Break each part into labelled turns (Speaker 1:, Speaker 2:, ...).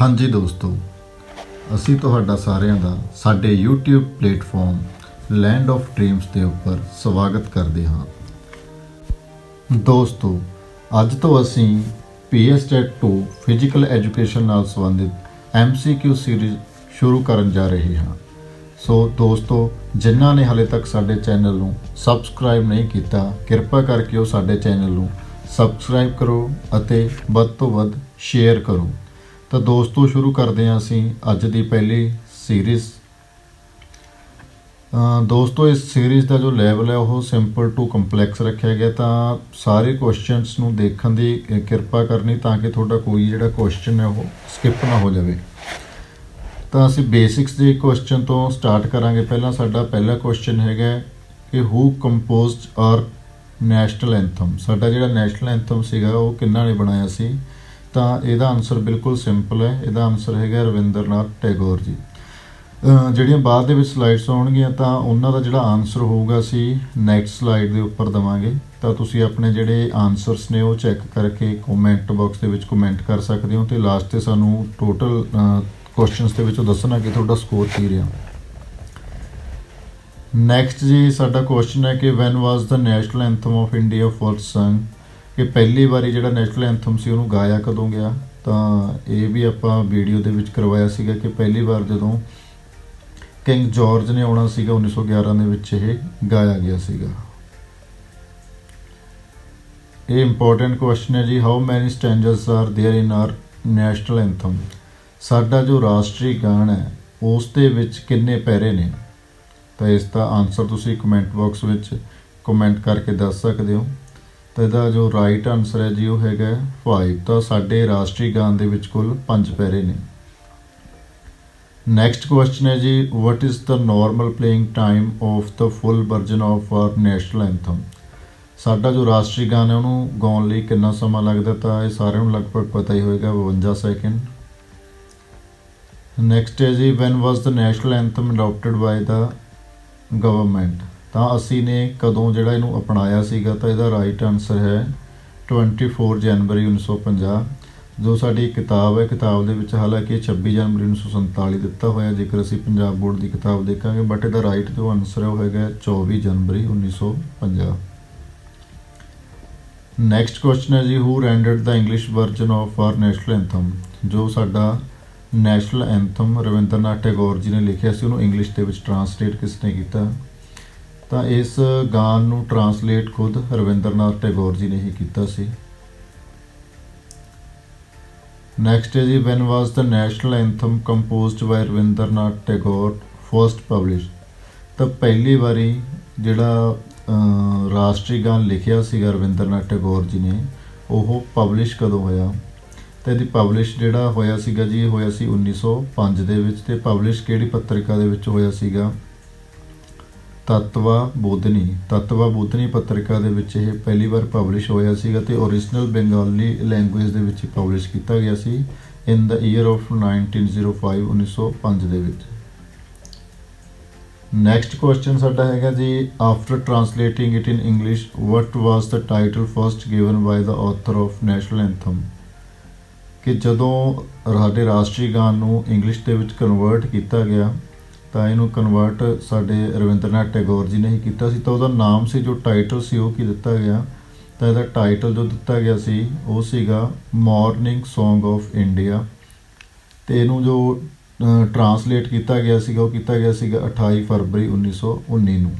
Speaker 1: ਹਾਂਜੀ ਦੋਸਤੋ, ਅਸੀਂ ਤੁਹਾਡਾ ਸਾਰਿਆਂ ਦਾ ਸਾਡੇ YouTube platform land of dreams ਦੇ ਉੱਪਰ ਸਵਾਗਤ ਕਰਦੇ ਹਾਂ। ਦੋਸਤੋ, ਅੱਜ ਤੋਂ ਅਸੀਂ ਪੀਐਸਟੈਟ 2 ਫਿਜ਼ੀਕਲ ਐਜੂਕੇਸ਼ਨ ਨਾਲ ਸੰਬੰਧਿਤ MCQ ਸੀਰੀਜ਼ ਸ਼ੁਰੂ ਕਰਨ ਜਾ ਰਹੇ ਹਾਂ। ਸੋ ਦੋਸਤੋ, ਜਿਨ੍ਹਾਂ ਨੇ ਹਾਲੇ ਤੱਕ ਸਾਡੇ ਚੈਨਲ ਨੂੰ ਸਬਸਕ੍ਰਾਈਬ ਨਹੀਂ ਕੀਤਾ, ਕਿਰਪਾ ਕਰਕੇ ਉਹ ਸਾਡੇ ਚੈਨਲ ਨੂੰ ਸਬਸਕ੍ਰਾਈਬ ਕਰੋ ਅਤੇ ਵੱਧ ਤੋਂ ਵੱਧ ਸ਼ੇਅਰ ਕਰੋ। ਤਾਂ ਦੋਸਤੋ ਸ਼ੁਰੂ ਕਰਦੇ ਹਾਂ ਅਸੀਂ ਅੱਜ ਦੀ ਪਹਿਲੀ ਸੀਰੀਜ਼ ਦੋਸਤੋ, ਇਸ ਸੀਰੀਜ਼ ਦਾ ਜੋ ਲੈਵਲ ਹੈ, ਉਹ ਸਿੰਪਲ ਟੂ ਕੰਪਲੈਕਸ ਰੱਖਿਆ ਗਿਆ। ਤਾਂ ਸਾਰੇ ਕੁਐਸਚਨਸ ਨੂੰ ਦੇਖਣ ਦੀ ਕਿਰਪਾ ਕਰਨੀ ਤਾਂ ਕਿ ਤੁਹਾਡਾ ਕੋਈ ਜਿਹੜਾ ਕੁਐਸਚਨ ਹੈ, ਉਹ ਸਕਿਪ ਨਾ ਹੋ ਜਾਵੇ। ਤਾਂ ਅਸੀਂ ਬੇਸਿਕਸ ਦੇ ਕੁਐਸਚਨ ਤੋਂ ਸਟਾਰਟ ਕਰਾਂਗੇ। ਪਹਿਲਾਂ ਸਾਡਾ ਪਹਿਲਾ ਕੁਐਸਚਨ ਹੈਗਾ ਕਿ who composed are national anthem ਸਾਡਾ ਜਿਹੜਾ ਨੈਸ਼ਨਲ ਐਂਥਮ ਸੀਗਾ, ਉਹ ਕਿੰਨਾ ਨੇ ਬਣਾਇਆ ਸੀ? ਤਾਂ ਇਹਦਾ ਆਨਸਰ ਬਿਲਕੁਲ ਸਿੰਪਲ ਹੈ। ਇਹਦਾ ਆਨਸਰ ਹੈਗਾ ਰਵਿੰਦਰਨਾਥ ਟੈਗੋਰ ਜੀ। ਜਿਹੜੀਆਂ ਬਾਅਦ ਦੇ ਵਿੱਚ ਸਲਾਈਡਸ ਆਉਣਗੀਆਂ ਤਾਂ ਉਹਨਾਂ ਦਾ ਜਿਹੜਾ ਆਨਸਰ ਹੋਊਗਾ ਅਸੀਂ ਨੈਕਸਟ ਸਲਾਈਡ ਦੇ ਉੱਪਰ ਦਵਾਂਗੇ। ਤਾਂ ਤੁਸੀਂ ਆਪਣੇ ਜਿਹੜੇ ਆਨਸਰਸ ਨੇ ਉਹ ਚੈੱਕ ਕਰਕੇ ਕਮੈਂਟ ਬਾਕਸ ਦੇ ਵਿੱਚ ਕਮੈਂਟ ਕਰ ਸਕਦੇ ਹੋ ਤੇ ਲਾਸਟ ਤੇ ਸਾਨੂੰ ਟੋਟਲ ਕੁਐਸਚਨਸ ਦੇ ਵਿੱਚੋਂ ਦੱਸਣਾ ਕਿ ਤੁਹਾਡਾ ਸਕੋਰ ਕੀ ਰਿਹਾ। ਨੈਕਸਟ ਜੀ ਸਾਡਾ ਕੁਐਸਚਨ ਹੈ ਕਿ when was the national anthem of India first sung ਕਿ ਪਹਿਲੀ ਵਾਰੀ ਜਿਹੜਾ ਨੈਸ਼ਨਲ ਐਂਥਮ ਸੀ ਉਹਨੂੰ ਗਾਇਆ ਕਦੋਂ ਗਿਆ ਤਾਂ ਇਹ ਵੀ ਆਪਾਂ ਵੀਡੀਓ ਦੇ ਵਿੱਚ ਕਰਵਾਇਆ ਸੀਗਾ ਕਿ ਪਹਿਲੀ ਵਾਰ ਜਦੋਂ ਕਿੰਗ ਜਾਰਜ ਨੇ ਆਉਣਾ ਸੀਗਾ 1911 ਦੇ ਵਿੱਚ ਇਹ ਗਾਇਆ ਗਿਆ ਸੀਗਾ ਇਹ ਇੰਪੋਰਟੈਂਟ ਕੁਐਸਚਨ ਹੈ ਜੀ how many stanzas are there in our national anthem ਸਾਡਾ ਜੋ ਰਾਸ਼ਟਰੀ ਗਾਣ ਹੈ ਉਸ ਦੇ ਵਿੱਚ ਕਿੰਨੇ ਪੈਰੇ ਨੇ ਤਾਂ ਇਸ ਦਾ ਆਨਸਰ ਤੁਸੀਂ ਕਮੈਂਟ ਬਾਕਸ ਵਿੱਚ ਕਮੈਂਟ ਕਰਕੇ ਦੱਸ ਸਕਦੇ ਹੋ ਤਾਂ ਇਹਦਾ ਜੋ ਰਾਈਟ ਆਨਸਰ ਹੈ ਜੀ ਉਹ ਹੈਗਾ 5 ਤਾਂ ਸਾਡੇ ਰਾਸ਼ਟਰੀ ਗਾਨ ਦੇ ਵਿੱਚ ਕੁੱਲ 5 ਪੈਰੇ ਨੇ। ਨੈਕਸਟ ਕੁਐਸਚਨ ਹੈ ਜੀ what is the normal playing time of the full version of our national anthem ਸਾਡਾ ਜੋ ਰਾਸ਼ਟਰੀ ਗਾਨ ਹੈ ਉਹਨੂੰ ਗਾਉਣ ਲਈ ਕਿੰਨਾ ਸਮਾਂ ਲੱਗਦਾ ਤਾਂ ਇਹ ਸਾਰਿਆਂ ਨੂੰ ਲਗਭਗ ਪਤਾ ਹੀ ਹੋਏਗਾ 52 ਸੈਕਿੰਡ ਨੈਕਸਟ ਹੈ ਜੀ when was the national anthem adopted by the government ਤਾਂ ਅਸੀਂ ਨੇ ਕਦੋਂ ਜਿਹੜਾ ਇਹਨੂੰ ਅਪਣਾਇਆ ਸੀਗਾ ਤਾਂ ਇਹਦਾ ਰਾਈਟ ਆਨਸਰ ਹੈ 24 ਜਨਵਰੀ 1950 ਜੋ ਸਾਡੀ ਕਿਤਾਬ ਹੈ। ਕਿਤਾਬ ਦੇ ਵਿੱਚ ਹਾਲਾਂਕਿ ਇਹ 26 ਜਨਵਰੀ 1947 ਦਿੱਤਾ ਹੋਇਆ ਜੇਕਰ ਅਸੀਂ ਪੰਜਾਬ ਬੋਰਡ ਦੀ ਕਿਤਾਬ ਦੇਖਾਂਗੇ ਬਟ ਇਹਦਾ ਰਾਈਟ ਜੋ ਆਨਸਰ ਹੈ ਉਹ ਹੈਗਾ 24 ਜਨਵਰੀ 1950 ਨੈਕਸਟ ਕੁਐਸਚਨ ਹੈ ਜੀ who rendered the English version of our national anthem ਜੋ ਸਾਡਾ ਨੈਸ਼ਨਲ ਐਂਥਮ ਰਵਿੰਦਰਨਾਥ ਟੈਗੋਰ ਜੀ ਨੇ ਲਿਖਿਆ ਸੀ, ਉਹਨੂੰ ਇੰਗਲਿਸ਼ ਦੇ ਵਿੱਚ ਟਰਾਂਸਲੇਟ ਕਿਸ ਨੇ ਕੀਤਾ? ਤਾਂ ਇਸ ਗਾਨ ਨੂੰ ਟਰਾਂਸਲੇਟ ਖੁਦ ਰਵਿੰਦਰਨਾਥ ਟੈਗੋਰ ਜੀ ਨੇ ਹੀ ਕੀਤਾ ਸੀ। ਨੈਕਸਟ ਹੈ ਜੀ when was the national anthem composed by Rabindranath Tagore first publish ਤਾਂ ਪਹਿਲੀ ਵਾਰੀ ਜਿਹੜਾ ਰਾਸ਼ਟਰੀ ਗਾਨ ਲਿਖਿਆ ਸੀਗਾ ਰਵਿੰਦਰਨਾਥ ਟੈਗੋਰ ਜੀ ਨੇ, ਉਹ ਪਬਲਿਸ਼ ਕਦੋਂ ਹੋਇਆ? ਤੇ ਇਹਦੀ ਪਬਲਿਸ਼ ਜਿਹੜਾ ਹੋਇਆ ਸੀਗਾ ਜੀ ਹੋਇਆ ਸੀ 1905 ਦੇ ਵਿੱਚ ਤੇ ਪਬਲਿਸ਼ ਕਿਹੜੀ ਪੱਤਰਿਕਾ ਦੇ ਵਿੱਚ ਹੋਇਆ ਸੀਗਾ? ਤਤਵਾ ਬੋਧਨੀ। ਤਤਵਾ ਬੋਧਨੀ ਪੱਤਰਿਕਾ ਦੇ ਵਿੱਚ ਇਹ ਪਹਿਲੀ ਵਾਰ ਪਬਲਿਸ਼ ਹੋਇਆ ਸੀਗਾ ਤੇ origignal ਬੰਗਾਲੀ ਲੈਂਗੁਏਜ ਦੇ ਵਿੱਚ ਪਬਲਿਸ਼ ਕੀਤਾ ਗਿਆ ਸੀ ਇਨ ਦਾ ਈਅਰ ਆਫ 1905 1905 ਦੇ ਵਿੱਚ। ਨੈਕਸਟ ਕੁਐਸਚਨ ਸਾਡਾ ਹੈਗਾ ਜੀ after translating it in English what was the title first given by the author of national anthem ਕਿ ਜਦੋਂ ਸਾਡੇ ਰਾਸ਼ਟਰੀ ਗਾਨ ਨੂੰ ਇੰਗਲਿਸ਼ ਦੇ ਵਿੱਚ ਕਨਵਰਟ ਕੀਤਾ ਗਿਆ ਤਾਂ ਇਹਨੂੰ ਕਨਵਰਟ ਸਾਡੇ ਰਵਿੰਦਰਨਾਥ ਟੈਗੋਰ ਜੀ ਨੇ ਹੀ ਕੀਤਾ ਸੀ, ਤਾਂ ਉਹਦਾ ਨਾਮ ਸੀ, ਜੋ ਟਾਈਟਲ ਸੀ, ਉਹ ਕੀ ਦਿੱਤਾ ਗਿਆ? ਤਾਂ ਇਹਦਾ ਟਾਈਟਲ ਜੋ ਦਿੱਤਾ ਗਿਆ ਸੀ, ਉਹ ਸੀਗਾ ਮਾਰਨਿੰਗ Song ਆਫ ਇੰਡੀਆ ਤੇ ਇਹਨੂੰ ਜੋ ਟਰਾਂਸਲੇਟ ਕੀਤਾ ਗਿਆ ਸੀਗਾ, ਉਹ ਕੀਤਾ ਗਿਆ ਸੀਗਾ 28 ਫਰਵਰੀ 1919 ਨੂੰ।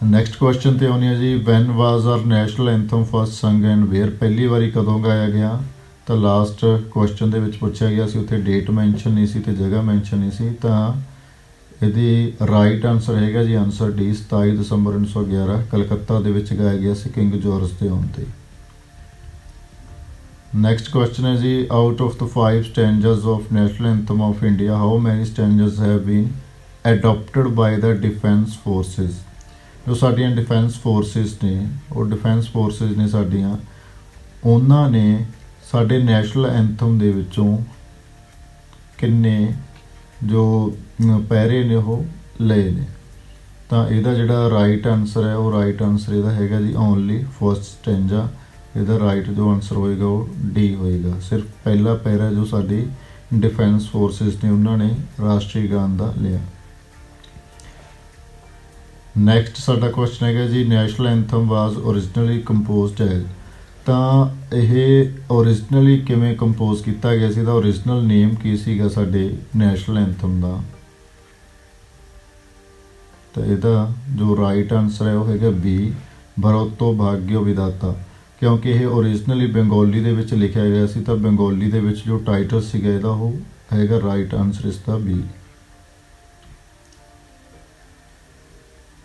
Speaker 1: ਨੈਕਸਟ ਕੁਐਸਚਨ ਤੇ ਆਉਣੀ ਹੈ ਜੀ when was our national anthem first sung and where ਪਹਿਲੀ ਵਾਰੀ ਕਦੋਂ ਗਾਇਆ ਗਿਆ? ਤਾਂ ਲਾਸਟ ਕੁਐਸਚਨ ਦੇ ਵਿੱਚ ਪੁੱਛਿਆ ਗਿਆ ਸੀ, ਉੱਥੇ ਡੇਟ ਮੈਂਸ਼ਨ ਨਹੀਂ ਸੀ ਤੇ ਜਗ੍ਹਾ ਮੈਂਸ਼ਨ ਨਹੀਂ ਸੀ, ਤਾਂ ਇਹਦੀ ਰਾਈਟ ਆਨਸਰ ਹੈਗਾ ਜੀ ਆਨਸਰ ਡੀ 27 ਦਸੰਬਰ 1911 ਕਲਕੱਤਾ ਦੇ ਵਿੱਚ ਗਾਇਆ ਗਿਆ ਸੀ ਕਿੰਗ ਜਾਰਜ ਦੇ ਆਉਣ ਤੇ। ਨੈਕਸਟ ਕੁਐਸਚਨ ਹੈ ਜੀ out of the five stanzas of national anthem of India how many stanzas have been adopted by the defence forces? ਜੋ ਸਾਡੀਆਂ ਡਿਫੈਂਸ ਫੋਰਸਿਸ ਨੇ, ਉਹ ਡਿਫੈਂਸ ਫੋਰਸਿਸ ਨੇ ਸਾਡੀਆਂ, ਉਹਨਾਂ ਨੇ ਸਾਡੇ ਨੈਸ਼ਨਲ ਐਂਥਮ ਦੇ ਵਿੱਚੋਂ ਕਿੰਨੇ ਜੋ ਅਮ, ਪੈਰੇ ਨੇ ਉਹ ਲਏ ਨੇ। ਤਾਂ ਇਹਦਾ ਜਿਹੜਾ ਰਾਈਟ ਆਨਸਰ ਹੈ ਉਹ ਰਾਈਟ ਆਨਸਰ ਇਹਦਾ ਹੈਗਾ ਜੀ ਓਨਲੀ ਫਰਸਟ ਸਟੈਂਜਾ ਇਹਦਾ ਰਾਈਟ ਜੋ ਆਨਸਰ ਹੋਏਗਾ ਉਹ ਡੀ ਹੋਏਗਾ। ਸਿਰਫ ਪਹਿਲਾ ਪੈਰਾ ਜੋ ਸਾਡੀ ਡਿਫੈਂਸ ਫੋਰਸਸ ਨੇ ਉਹਨਾਂ ਨੇ ਰਾਸ਼ਟਰੀ ਗਾਨ ਦਾ ਲਿਆ। ਨੈਕਸਟ ਸਾਡਾ ਕੁਐਸਚਨ ਹੈਗਾ ਜੀ national anthem was originally composed as ਤਾਂ ਇਹ originally ਕਿਵੇਂ ਕੰਪੋਜ਼ ਕੀਤਾ ਗਿਆ ਸੀ, ਇਹਦਾ origignal ਨੇਮ ਕੀ ਸੀਗਾ ਸਾਡੇ ਨੈਸ਼ਨਲ ਐਂਥਮ ਦਾ? ਤਾਂ ਇਹਦਾ ਜੋ ਰਾਈਟ ਆਨਸਰ ਹੈ, ਉਹ ਹੈਗਾ ਬੀ ਭਰਤੋ ਭਾਗਯੋ ਵਿਦਾਤਾ ਕਿਉਂਕਿ ਇਹ originally ਬੰਗਾਲੀ ਦੇ ਵਿੱਚ ਲਿਖਿਆ ਗਿਆ ਸੀ, ਤਾਂ ਬੰਗਾਲੀ ਦੇ ਵਿੱਚ ਜੋ ਟਾਈਟਲ ਸੀਗਾ, ਇਹਦਾ ਉਹ ਹੈਗਾ ਰਾਈਟ ਆਨਸਰ ਇਸ ਦਾ ਬੀ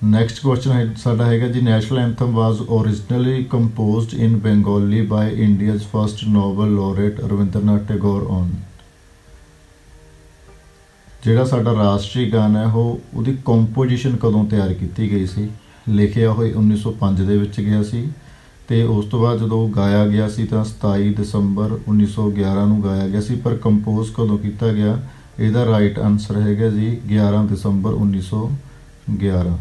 Speaker 1: ਨੈਕਸਟ ਕੁਐਸਚਨ ਹੈ, ਸਾਡਾ ਹੈਗਾ ਜੀ national anthem was originally composed in bengali by india's first nobel laureate Rabindranath Tagore on. ਜਿਹੜਾ ਸਾਡਾ ਰਾਸ਼ਟਰੀ ਗਾਨ ਹੈ, ਉਹ ਉਹਦੀ ਕੰਪੋਜੀਸ਼ਨ ਕਦੋਂ ਤਿਆਰ ਕੀਤੀ ਗਈ ਸੀ? ਲਿਖਿਆ ਹੋਇਆ 1905 ਦੇ ਵਿੱਚ ਗਿਆ ਸੀ ਤੇ ਉਸ ਤੋਂ ਬਾਅਦ ਜਦੋਂ ਉਹ ਗਾਇਆ ਗਿਆ ਸੀ ਤਾਂ 27 ਦਸੰਬਰ 1911 ਨੂੰ ਗਾਇਆ ਗਿਆ ਸੀ, ਪਰ ਕੰਪੋਜ਼ ਕਦੋਂ ਕੀਤਾ ਗਿਆ? ਇਹਦਾ ਰਾਈਟ ਆਨਸਰ ਹੈਗਾ ਜੀ 11 ਦਸੰਬਰ 1911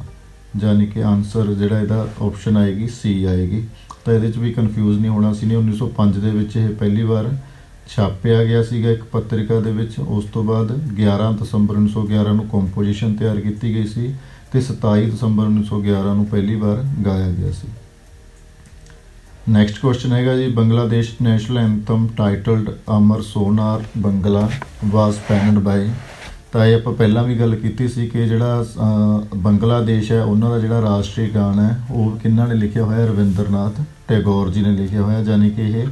Speaker 1: ਯਾਨੀ ਕਿ ਆਨਸਰ ਜਿਹੜਾ ਇਹਦਾ ਆਪਸ਼ਨ ਆਏਗੀ ਸੀ ਆਏਗੀ। ਤਾਂ ਇਹਦੇ 'ਚ ਵੀ ਕਨਫਿਊਜ਼ ਨਹੀਂ ਹੋਣਾ। ਸੀ ਨੇ 1905 ਦੇ ਵਿੱਚ ਇਹ ਪਹਿਲੀ ਵਾਰ ਛਾਪਿਆ ਗਿਆ ਸੀਗਾ ਇੱਕ ਪੱਤਰਿਕਾ ਦੇ ਵਿੱਚ। ਉਸ ਤੋਂ ਬਾਅਦ 11 ਦਸੰਬਰ 1911 ਨੂੰ ਕੰਪੋਜੀਸ਼ਨ ਤਿਆਰ ਕੀਤੀ ਗਈ ਸੀ ਤੇ 27 ਦਸੰਬਰ 1911 ਨੂੰ ਪਹਿਲੀ ਵਾਰ ਗਾਇਆ ਗਿਆ ਸੀ। ਨੈਕਸਟ ਕੁਐਸਚਨ ਹੈਗਾ ਜੀ, Bangladesh national anthem titled Amar Sonar, Bangla was penned by ਤਾਂ ਇਹ ਆਪਾਂ ਪਹਿਲਾਂ ਵੀ ਗੱਲ ਕੀਤੀ ਸੀ ਕਿ ਜਿਹੜਾ ਅਹ, ਬੰਗਲਾਦੇਸ਼ ਹੈ ਉਹਨਾਂ ਦਾ ਜਿਹੜਾ ਰਾਸ਼ਟਰੀ ਗਾਨ ਹੈ ਉਹ ਕਿਹਨਾਂ ਨੇ ਲਿਖਿਆ ਹੋਇਆ ਹੈ? ਰਵਿੰਦਰਨਾਥ ਟੈਗੋਰ ਜੀ ਨੇ ਲਿਖਿਆ ਹੋਇਆ ਯਾਨੀ ਕਿ ਇਹ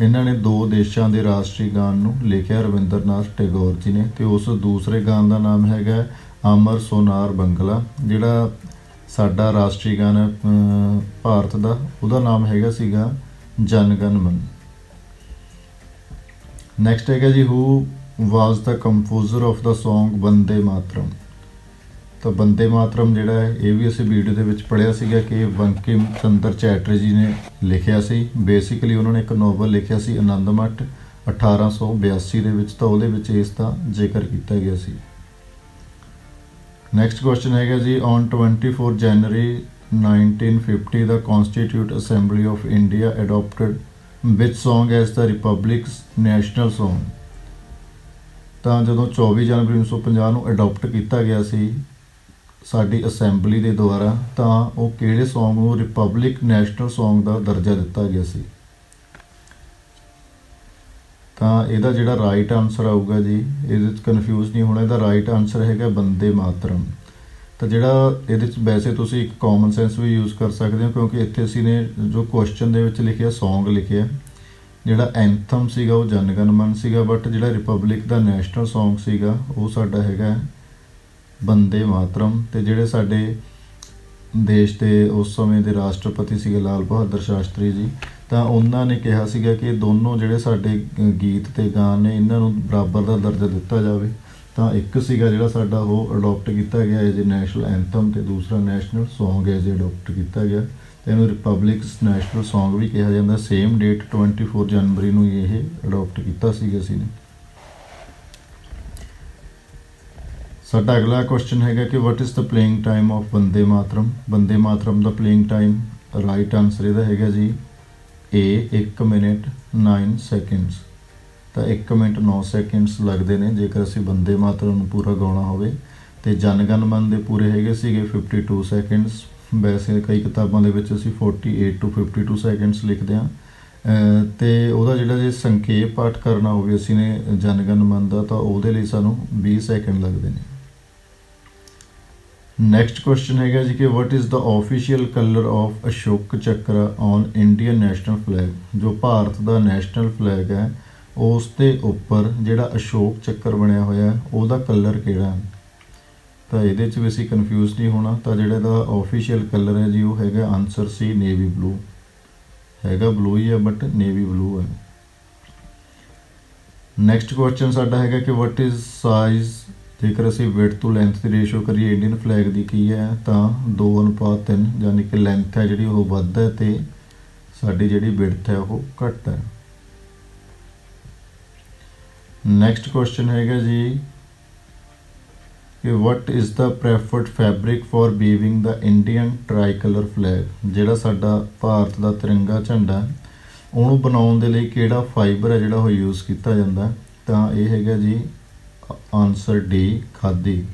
Speaker 1: ਇਹਨਾਂ ਨੇ ਦੋ ਦੇਸ਼ਾਂ ਦੇ ਰਾਸ਼ਟਰੀ ਗਾਨ ਨੂੰ ਲਿਖਿਆ ਰਵਿੰਦਰਨਾਥ ਟੈਗੋਰ ਜੀ ਨੇ ਤੇ ਉਸ ਦੂਸਰੇ ਗਾਨ ਦਾ ਨਾਮ ਹੈਗਾ ਅਮਰ ਸੋਨਾਰ ਬੰਗਲਾ ਜਿਹੜਾ ਸਾਡਾ ਰਾਸ਼ਟਰੀ ਗਾਨ ਹੈ ਭਾਰਤ ਦਾ ਉਹਦਾ ਨਾਮ ਹੈਗਾ ਸੀਗਾ ਜਨ ਗਣ ਮਨ ਨੈਕਸਟ ਹੈਗਾ ਜੀ who was the composer of the Song Vande Mataram. ਤਾਂ ਬੰਦੇ ਮਾਤਰਮ ਜਿਹੜਾ ਹੈ, ਇਹ ਵੀ ਅਸੀਂ ਵੀਡੀਓ ਦੇ ਵਿੱਚ ਪੜਿਆ ਸੀਗਾ ਕਿ ਬੰਕਿਮ ਚੰਦਰ ਚੈਟਰਜੀ ਨੇ ਲਿਖਿਆ ਸੀ। ਬੇਸਿਕਲੀ ਉਹਨਾਂ ਨੇ ਇੱਕ ਨੋਵਲ ਲਿਖਿਆ ਸੀ, ਆਨੰਦ ਮਠ 1882 ਦੇ ਵਿੱਚ, ਤਾਂ ਉਹਦੇ ਵਿੱਚ ਇਸ ਦਾ ਜ਼ਿਕਰ ਕੀਤਾ ਗਿਆ ਸੀ। ਨੈਕਸਟ ਕੁਐਸਚਨ ਹੈਗਾ ਜੀ on 24 January 1950 the constituent assembly of India adopted which Song as the republic's national Song? ਤਾਂ ਜਦੋਂ 24 ਜਨਵਰੀ 1950 ਨੂੰ ਅਡਾਪਟ ਕੀਤਾ ਗਿਆ ਸੀ ਸਾਡੀ ਅਸੈਂਬਲੀ ਦੇ ਦੁਆਰਾ, ਤਾਂ ਉਹ ਕਿਹੜੇ Song ਨੂੰ ਰਿਪਬਲਿਕ ਨੈਸ਼ਨਲ Song ਦਾ ਦਰਜਾ ਦਿੱਤਾ ਗਿਆ ਸੀ? ਤਾਂ ਇਹਦਾ ਜਿਹੜਾ ਰਾਈਟ ਆਨਸਰ ਆਊਗਾ ਜੀ, ਇਹਦੇ ਵਿੱਚ ਕਨਫਿਊਜ਼ ਨਹੀਂ ਹੋਣਾ, ਇਹਦਾ ਰਾਈਟ ਆਨਸਰ ਹੈਗਾ ਬੰਦੇ ਮਾਤਰਮ। ਤਾਂ ਜਿਹੜਾ ਇਹਦੇ ਵਿੱਚ ਵੈਸੇ ਤੁਸੀਂ ਇੱਕ ਕਾਮਨ ਸੈਂਸ ਵੀ ਯੂਜ਼ ਕਰ ਸਕਦੇ ਹੋ, ਕਿਉਂਕਿ ਇੱਥੇ ਅਸੀਂ ਨੇ ਜੋ ਕੁਐਸਚਨ ਦੇ ਵਿੱਚ ਲਿਖਿਆ, Song ਲਿਖਿਆ ਜਿਹੜਾ ਐਂਥਮ ਸੀਗਾ, ਉਹ ਜਨ ਮਨ ਸੀਗਾ ਬਟ ਜਿਹੜਾ ਰਿਪਬਲਿਕ ਦਾ ਨੈਸ਼ਨਲ Song ਸੀਗਾ, ਉਹ ਸਾਡਾ ਹੈਗਾ ਬੰਦੇ ਮਾਤਰਮ ਤੇ ਜਿਹੜੇ ਸਾਡੇ ਦੇਸ਼ ਦੇ ਉਸ ਸਮੇਂ ਦੇ ਰਾਸ਼ਟਰਪਤੀ ਸੀਗੇ ਲਾਲ ਬਹਾਦਰ ਸ਼ਾਸਤਰੀ ਜੀ, ਤਾਂ ਉਹਨਾਂ ਨੇ ਕਿਹਾ ਸੀਗਾ ਕਿ ਦੋਨੋਂ ਜਿਹੜੇ ਸਾਡੇ ਗੀਤ ਤੇ ਗਾਣ ਨੇ, ਇਹਨਾਂ ਨੂੰ ਬਰਾਬਰ ਦਾ ਦਰਜਾ ਦਿੱਤਾ ਜਾਵੇ। ਤਾਂ ਇੱਕ ਸੀਗਾ ਜਿਹੜਾ ਸਾਡਾ ਉਹ ਅਡਾਪਟ ਕੀਤਾ ਗਿਆ ਐਜ਼ ਅ ਨੈਸ਼ਨਲ ਐਂਥਮ ਤੇ ਦੂਸਰਾ national Song as uh adopt ਕੀਤਾ ਗਿਆ। ਤੇ ਇਹਨੂੰ ਰਿਪਬਲਿਕਸ ਨੈਸ਼ਨਲ Song ਵੀ ਕਿਹਾ ਜਾਂਦਾ। ਸੇਮ ਡੇਟ 24 ਜਨਵਰੀ ਨੂੰ ਇਹ ਅਡਾਪਟ ਕੀਤਾ ਸੀਗਾ ਅਸੀਂ ਨੇ ਸਾਡਾ ਅਗਲਾ ਕੁਐਸਚਨ ਹੈਗਾ ਕਿ what is the playing time of Vande Mataram Vande Mataram the playing time right answer ਇਹਦਾ ਹੈਗਾ ਜੀ A 1 ਮਿੰਟ 9 ਸੈਕਿੰਡਸ ਤਾਂ 1 ਮਿੰਟ 9 ਸੈਕਿੰਡਸ ਲੱਗਦੇ ਨੇ। ਜੇਕਰ ਅਸੀਂ ਬੰਦੇ ਮਾਤਰਮ ਨੂੰ ਪੂਰਾ ਗਾਉਣਾ ਹੋਵੇ ਤੇ ਜਨ ਗਣ ਮਨ ਦੇ ਪੂਰੇ ਹੈਗੇ ਸੀਗੇ 52 ਸੈਕਿੰਡਸ ਵੈਸੇ ਕਈ ਕਿਤਾਬਾਂ ਦੇ ਵਿੱਚ ਅਸੀਂ 48 ਟੂ 52 ਸੈਕਿੰਡਸ ਲਿਖਦੇ ਹਾਂ। ਅਹ ਤੇ ਉਹਦਾ ਜਿਹੜਾ ਜੇ ਸੰਖੇਪ ਪਾਠ ਕਰਨਾ ਹੋਵੇ ਅਸੀਂ ਨੇ ਜਨ ਮਨ ਦਾ, ਤਾਂ ਉਹਦੇ ਲਈ ਸਾਨੂੰ 20 ਸੈਕਿੰਡ ਲੱਗਦੇ ਨੇ। ਨੈਕਸਟ ਕੁਐਸਚਨ ਹੈਗਾ ਜੀ ਕਿ what is the official colour of Ashok Chakra on Indian national flag ਜੋ ਭਾਰਤ ਦਾ ਨੈਸ਼ਨਲ ਫਲੈਗ ਹੈ, ਉਸ ਦੇ ਉੱਪਰ ਜਿਹੜਾ ਅਸ਼ੋਕ ਚੱਕਰ ਬਣਿਆ ਹੋਇਆ ਉਹਦਾ ਕਲਰ ਕਿਹੜਾ ਹੈ? ਤਾਂ ਇਹਦੇ 'ਚ ਵੀ ਅਸੀਂ ਕਨਫਿਊਜ਼ ਨਹੀਂ ਹੋਣਾ, ਤਾਂ ਜਿਹੜਾ ਦਾ ਆਫੀਸ਼ੀਅਲ ਕਲਰ ਹੈ ਜੀ, ਉਹ ਹੈਗਾ ਆਨਸਰ ਸੀ ਨੇਵੀ ਬਲੂ ਹੈਗਾ ਬਲੂ ਹੀ ਹੈ ਬਟ ਨੇਵੀ ਬਲੂ ਹੈ। ਨੈਕਸਟ ਕੁਐਸਚਨ ਸਾਡਾ ਹੈਗਾ ਕਿ ਵਾਟ ਇਜ਼ ਸਾਈਜ਼ ਜੇਕਰ ਅਸੀਂ weight ਤੋਂ ਲੈਂਥ ਦੀ ਰੇਸ਼ੋ ਕਰੀਏ ਇੰਡੀਅਨ ਫਲੈਗ ਦੀ ਕੀ ਹੈ, ਤਾਂ 2 ਅਨੁਪਾਤ 3 ਯਾਨੀ ਕਿ ਲੈਂਥ ਹੈ ਜਿਹੜੀ ਉਹ ਵੱਧ ਹੈ ਤੇ ਸਾਡੀ ਜਿਹੜੀ width ਹੈ ਉਹ ਘੱਟ ਹੈ। ਨੈਕਸਟ ਕੁਐਸਚਨ ਹੈਗਾ ਜੀ ਕਿ what is the preferred fabric fabric for the Indian Indian colour flag ਜਿਹੜਾ ਸਾਡਾ ਭਾਰਤ ਦਾ ਤਿਰੰਗਾ ਝੰਡਾ ਉਹਨੂੰ ਬਣਾਉਣ ਦੇ ਲਈ ਕਿਹੜਾ ਫਾਈਬਰ ਹੈ ਜਿਹੜਾ ਉਹ ਯੂਜ਼ ਕੀਤਾ ਜਾਂਦਾ ਤਾਂ ਇਹ ਹੈਗਾ ਜੀ answer D khadi.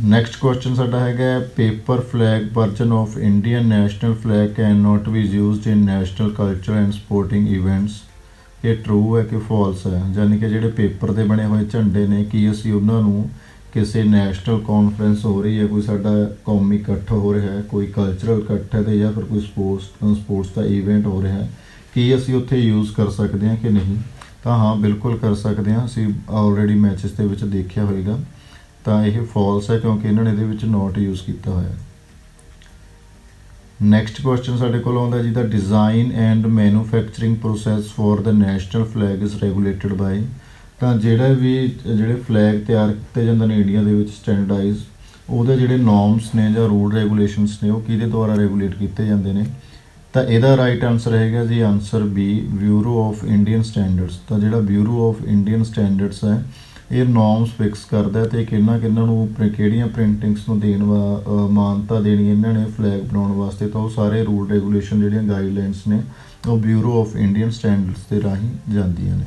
Speaker 1: Next question ਸਾਡਾ ਹੈਗਾ paper flag version of Indian national flag can not be used in national culture and sporting events ਇਹ ਟਰੂ ਹੈ ਕਿ ਫਾਲਸ ਹੈ। ਯਾਨੀ ਕਿ ਜਿਹੜੇ ਪੇਪਰ ਦੇ ਬਣੇ ਹੋਏ ਝੰਡੇ ਨੇ, ਕੀ ਅਸੀਂ ਉਹਨਾਂ ਨੂੰ ਕਿਸੇ ਨੈਸ਼ਨਲ ਕਾਨਫਰੰਸ ਹੋ ਰਹੀ ਹੈ, ਕੋਈ ਸਾਡਾ ਕੌਮੀ ਇਕੱਠ ਹੋ ਰਿਹਾ ਹੈ, ਕੋਈ ਕਲਚਰਲ ਇਕੱਠ ਹੈ ਤੇ ਜਾਂ ਫਿਰ ਕੋਈ ਸਪੋਰਟਸ ਸਪੋਰਟਸ ਦਾ ਇਵੈਂਟ ਹੋ ਰਿਹਾ ਹੈ, ਕੀ ਅਸੀਂ ਉੱਥੇ ਯੂਜ਼ ਕਰ ਸਕਦੇ ਹਾਂ ਕਿ ਨਹੀਂ? ਤਾਂ ਹਾਂ, ਬਿਲਕੁਲ ਕਰ ਸਕਦੇ ਹਾਂ। ਅਸੀਂ ਆਲਰੇਡੀ ਮੈਚਸ ਦੇ ਵਿੱਚ ਦੇਖਿਆ ਹੋਵੇਗਾ ਤਾਂ ਇਹ ਫਾਲਸ ਹੈ ਕਿਉਂਕਿ ਇਹਨਾਂ ਨੇ ਇਹਦੇ ਵਿੱਚ ਨਾਟ ਯੂਜ਼ ਕੀਤਾ ਹੋਇਆ ਹੈ। ਨੈਕਸਟ ਕੁਐਸਚਨ ਸਾਡੇ ਕੋਲ ਆਉਂਦਾ ਜੀ the design and manufacturing process for the national flag is regulated by ਤਾਂ ਜਿਹੜਾ ਵੀ, ਜਿਹੜੇ ਫਲੈਗ ਤਿਆਰ ਕੀਤੇ ਜਾਂਦੇ ਨੇ ਇੰਡੀਆ ਦੇ ਵਿੱਚ ਸਟੈਂਡਰਡਾਈਜ਼ ਉਹਦੇ ਜਿਹੜੇ ਨੋਰਮਸ ਨੇ ਜਾਂ ਰੂਲ ਰੈਗੂਲੇਸ਼ਨਸ ਨੇ, ਉਹ ਕਿਹਦੇ ਦੁਆਰਾ ਰੈਗੂਲੇਟ ਕੀਤੇ ਜਾਂਦੇ ਨੇ? ਤਾਂ ਇਹਦਾ ਰਾਈਟ ਆਨਸਰ ਹੈਗਾ ਜੀ answer B bureau of Indian standards ਤਾਂ ਜਿਹੜਾ ਬਿਊਰੋ ਆਫ ਇੰਡੀਅਨ ਸਟੈਂਡਰਡਸ ਹੈ ਇਹ ਨੋਰਮਸ ਫਿਕਸ ਕਰਦਾ ਹੈ ਤੇ ਕਿੰਨਾ ਕਿੰਨਾ ਨੂੰ ਕਿਹੜੀਆਂ ਪ੍ਰਿੰਟਿੰਗਸ ਨੂੰ ਦੇਣ ਵਾ ਮਾਨਤਾ ਦੇਣੀ ਇਹਨਾਂ ਨੇ ਫਲੈਗ ਬਣਾਉਣ ਵਾਸਤੇ, ਤਾਂ ਉਹ ਸਾਰੇ ਰੂਲ ਰੈਗੂਲੇਸ਼ਨ ਜਿਹੜੀਆਂ ਗਾਈਡਲਾਈਨਸ ਨੇ, ਉਹ ਬਿਊਰੋ ਆਫ ਇੰਡੀਅਨ ਸਟੈਂਡਰਡਸ ਦੇ ਰਾਹੀਂ ਜਾਂਦੀਆਂ ਨੇ।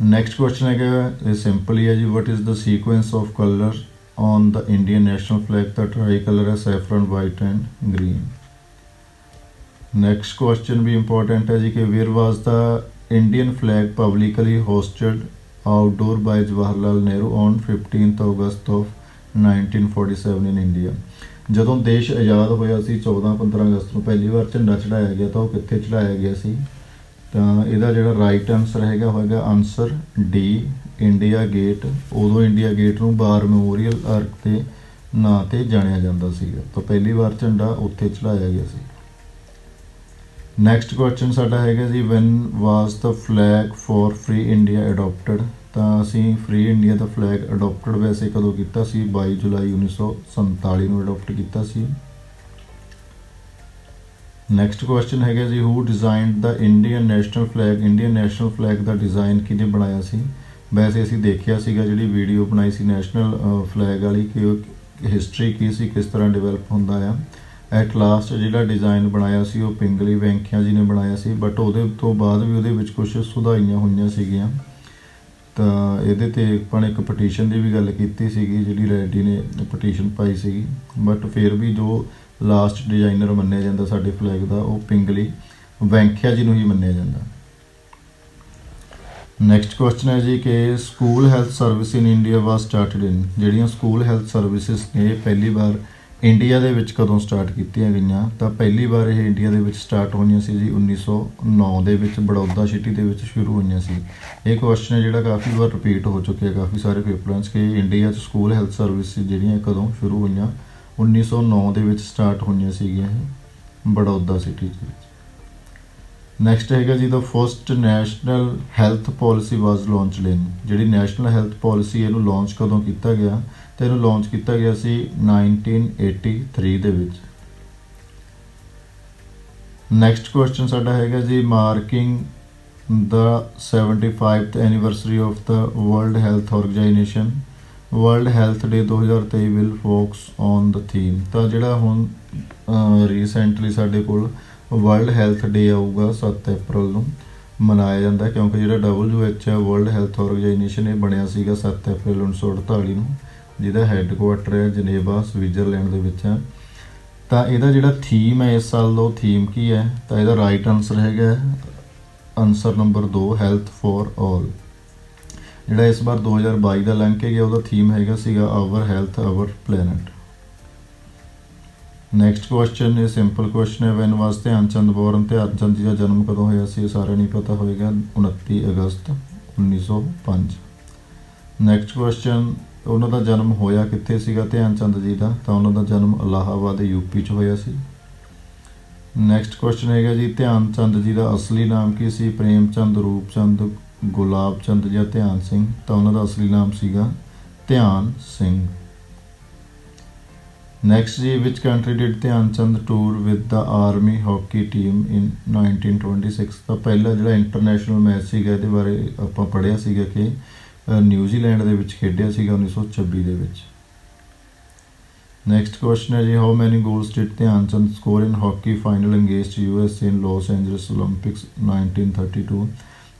Speaker 1: ਨੈਕਸਟ ਕੁਐਸਚਨ ਹੈਗਾ, ਇਹ ਸਿੰਪਲ ਹੀ ਹੈ ਜੀ what is the sequence of colour on the Indian national flag the tricolour ਹੈ saffron white and green next question we important ਹੈ ਜੀ, ਕਿ where was the Indian flag publicly hoisted outdoor by Jawahar Lal Nehru on 15th August of 1947 in India ਜਦੋਂ ਦੇਸ਼ ਆਜ਼ਾਦ ਹੋਇਆ ਸੀ 14-15 ਅਗਸਤ ਨੂੰ, ਪਹਿਲੀ ਵਾਰ ਝੰਡਾ ਚੜਾਇਆ ਗਿਆ ਤਾਂ ਉਹ ਕਿੱਥੇ ਚੜਾਇਆ ਗਿਆ ਸੀ? ਤਾਂ ਇਹਦਾ ਜਿਹੜਾ ਰਾਈਟ ਆਨਸਰ ਹੈਗਾ ਹੋਏਗਾ ਆਨਸਰ ਡੀ ਇੰਡੀਆ ਗੇਟ ਉਦੋਂ ਇੰਡੀਆ ਗੇਟ ਨੂੰ ਬਾਰ ਮੈਮੋਰੀਅਲ ਆਰਕ ਦੇ ਨਾਂ ਤੇ ਜਾਣਿਆ ਜਾਂਦਾ ਸੀਗਾ। ਤਾਂ ਪਹਿਲੀ ਵਾਰ ਝੰਡਾ ਉੱਥੇ ਚੜਾਇਆ ਗਿਆ ਸੀ। ਨੈਕਸਟ ਕੁਐਸਚਨ ਸਾਡਾ ਹੈਗਾ ਜੀ when was the flag for free India adopted ਤਾਂ ਅਸੀਂ ਫ੍ਰੀ ਇੰਡੀਆ ਦਾ ਫਲੈਗ ਅਡਾਪਟਡ ਵੈਸੇ ਕਦੋਂ ਕੀਤਾ ਸੀ? 22 ਜੁਲਾਈ 1947 ਨੂੰ ਅਡਾਪਟ ਕੀਤਾ ਸੀ। ਨੈਕਸਟ ਕੁਐਸਚਨ ਹੈਗਾ ਜੀ who designed the Indian national flag Indian national flag the design ਕਿਹਨੇ ਬਣਾਇਆ ਸੀ? ਵੈਸੇ ਅਸੀਂ ਦੇਖਿਆ ਸੀਗਾ ਜਿਹੜੀ ਵੀਡੀਓ ਬਣਾਈ ਸੀ ਨੈਸ਼ਨਲ ਫਲੈਗ ਵਾਲੀ ਕਿ ਉਹ ਹਿਸਟਰੀ ਕੀ ਸੀ, ਕਿਸ ਤਰ੍ਹਾਂ ਡਿਵੈਲਪ ਹੁੰਦਾ ਆ। ਐਟ ਲਾਸਟ ਜਿਹੜਾ ਡਿਜ਼ਾਈਨ ਬਣਾਇਆ ਸੀ, ਉਹ ਪਿੰਗਲੀ ਵੈਂਕਿਆ ਜੀ ਨੇ ਬਣਾਇਆ ਸੀ ਬਟ ਉਹਦੇ ਤੋਂ ਬਾਅਦ ਵੀ ਉਹਦੇ ਵਿੱਚ ਕੁਝ ਸੁਧਾਈਆਂ ਹੋਈਆਂ ਸੀਗੀਆਂ। ਤਾਂ ਇਹਦੇ ਤੇ ਆਪਾਂ ਨੇ ਇੱਕ ਪਟੀਸ਼ਨ ਦੀ ਵੀ ਗੱਲ ਕੀਤੀ ਸੀਗੀ, ਜਿਹੜੀ ਰੈਡੀ ਨੇ ਪਟੀਸ਼ਨ ਪਾਈ ਸੀਗੀ। ਬਟ ਫਿਰ ਵੀ ਜੋ ਲਾਸਟ ਡਿਜ਼ਾਈਨਰ ਮੰਨਿਆ ਜਾਂਦਾ ਸਾਡੇ ਫਲੈਗ ਦਾ, ਉਹ ਪਿੰਗਲੀ ਵੈਂਖਿਆ ਜੀ ਨੂੰ ਹੀ ਮੰਨਿਆ ਜਾਂਦਾ। ਨੈਕਸਟ ਕੁਐਸਚਨ ਹੈ ਜੀ ਕਿ school health service in India was started in ਜਿਹੜੀਆਂ ਸਕੂਲ ਹੈਲਥ ਸਰਵਿਸਿਜ਼ ਨੇ ਪਹਿਲੀ ਵਾਰ ਇੰਡੀਆ ਦੇ ਵਿੱਚ ਕਦੋਂ ਸਟਾਰਟ ਕੀਤੀਆਂ ਗਈਆਂ? ਤਾਂ ਪਹਿਲੀ ਵਾਰ ਇਹ ਇੰਡੀਆ ਦੇ ਵਿੱਚ ਸਟਾਰਟ ਹੋਈਆਂ ਸੀ ਜੀ 1909 ਦੇ ਵਿੱਚ, ਬੜੌਦਾ ਸਿਟੀ ਦੇ ਵਿੱਚ ਸ਼ੁਰੂ ਹੋਈਆਂ ਸੀ। ਇਹ ਕੁਐਸਚਨ ਹੈ ਜਿਹੜਾ ਕਾਫੀ ਵਾਰ ਰਿਪੀਟ ਹੋ ਚੁੱਕਿਆ, ਕਾਫੀ ਸਾਰੇ ਪੇਪਰਾਂ 'ਚ ਕਿ ਇੰਡੀਆ 'ਚ ਸਕੂਲ ਹੈਲਥ ਸਰਵਿਸ ਜਿਹੜੀਆਂ ਕਦੋਂ ਸ਼ੁਰੂ ਹੋਈਆਂ? 1909 ਦੇ ਵਿੱਚ ਸਟਾਰਟ ਹੋਈਆਂ ਸੀਗੀਆਂ ਇਹ ਬੜੌਦਾ ਸਿਟੀ ਦੇ ਵਿੱਚ ਨੈਕਸਟ ਹੈਗਾ ਜੀ the first national health policy was launched in ਜਿਹੜੀ ਨੈਸ਼ਨਲ ਹੈਲਥ ਪਾਲਿਸੀ ਇਹਨੂੰ ਲਾਂਚ ਕਦੋਂ ਕੀਤਾ ਗਿਆ? ਤੇ ਇਹਨੂੰ ਲਾਂਚ ਕੀਤਾ ਗਿਆ ਸੀ 1983 ਦੇ ਵਿੱਚ। ਨੈਕਸਟ ਕੁਐਸਚਨ ਸਾਡਾ ਹੈਗਾ ਜੀ marking the 75th anniversary of the world health organisation world health day 2023 will focus on the theme ਤਾਂ ਜਿਹੜਾ ਹੁਣ ਰੀਸੈਂਟਲੀ ਸਾਡੇ ਕੋਲ ਵਰਲਡ ਹੈਲਥ ਡੇ ਆਊਗਾ 7 ਅਪ੍ਰੈਲ ਨੂੰ, ਮਨਾਇਆ ਜਾਂਦਾ ਕਿਉਂਕਿ ਜਿਹੜਾ WHO ਹੈ ਵਰਲਡ ਹੈਲਥ ਆਰਗੇਨਾਈਜੇਸ਼ਨ ਇਹ ਬਣਿਆ ਸੀਗਾ 7 ਅਪ੍ਰੈਲ 1948 ਨੂੰ, ਜਿਹਦਾ ਹੈੱਡਕੁਆਟਰ ਹੈ ਜਨੇਵਾ, ਸਵਿਟਜ਼ਰਲੈਂਡ ਦੇ ਵਿੱਚ ਹੈ। ਤਾਂ ਇਹਦਾ ਜਿਹੜਾ ਥੀਮ ਹੈ, ਇਸ ਸਾਲ ਦਾ ਉਹ ਥੀਮ ਕੀ ਹੈ? ਤਾਂ ਇਹਦਾ ਰਾਈਟ ਆਨਸਰ ਹੈਗਾ answer number 2 health for all ਜਿਹੜਾ ਇਸ ਵਾਰ 2022 ਦਾ ਲੰਘ ਕੇ ਗਿਆ ਉਹਦਾ ਥੀਮ ਹੈਗਾ ਸੀਗਾ our health our planet next question ਇਹ ਸਿੰਪਲ ਕੁਐਸਚਨ ਹੈ when was Dhyan Chand born ਧਿਆਨ ਚੰਦ ਜੀ ਦਾ ਜਨਮ ਕਦੋਂ ਹੋਇਆ ਸੀ? ਇਹ ਸਾਰਿਆਂ ਨੂੰ ਪਤਾ ਹੋਵੇਗਾ 29 ਅਗਸਤ 1905 ਨੈਕਸਟ ਕੁਐਸਚਨ ਉਹਨਾਂ ਦਾ ਜਨਮ ਹੋਇਆ ਕਿੱਥੇ ਸੀਗਾ ਧਿਆਨ ਚੰਦ ਜੀ ਦਾ? ਤਾਂ ਉਹਨਾਂ ਦਾ ਜਨਮ ਇਲਾਹਾਬਾਦ ਯੂਪੀ 'ਚ ਹੋਇਆ ਸੀ। ਨੈਕਸਟ ਕੁਐਸਚਨ ਹੈਗਾ ਜੀ ਧਿਆਨ ਚੰਦ ਜੀ ਦਾ ਅਸਲੀ ਨਾਮ ਕੀ ਸੀ? ਪ੍ਰੇਮ ਚੰਦ ਰੂਪ ਚੰਦ ਗੁਲਾਬ ਚੰਦ ਜਾਂ ਧਿਆਨ ਸਿੰਘ? ਤਾਂ ਉਹਨਾਂ ਦਾ ਅਸਲੀ ਨਾਮ ਸੀਗਾ ਧਿਆਨ Singh. Next G, which country did Dhyan Chand tour with the army hockey team in 1926 ਦਾ ਪਹਿਲਾ ਜਿਹੜਾ ਇੰਟਰਨੈਸ਼ਨਲ ਮੈਚ ਸੀਗਾ ਇਹਦੇ ਬਾਰੇ ਆਪਾਂ ਪੜ੍ਹਿਆ ਸੀਗਾ ਕਿ ਨਿਊਜ਼ੀਲੈਂਡ ਦੇ ਵਿੱਚ ਖੇਡਿਆ ਸੀਗਾ 1926 ਦੇ ਵਿੱਚ। ਨੈਕਸਟ ਕੁਐਸਚਨ ਹੈ ਜੀ how many goals did Dhyan Chand score in hockey final against a in Los Angeles 올림픽ਸ 1932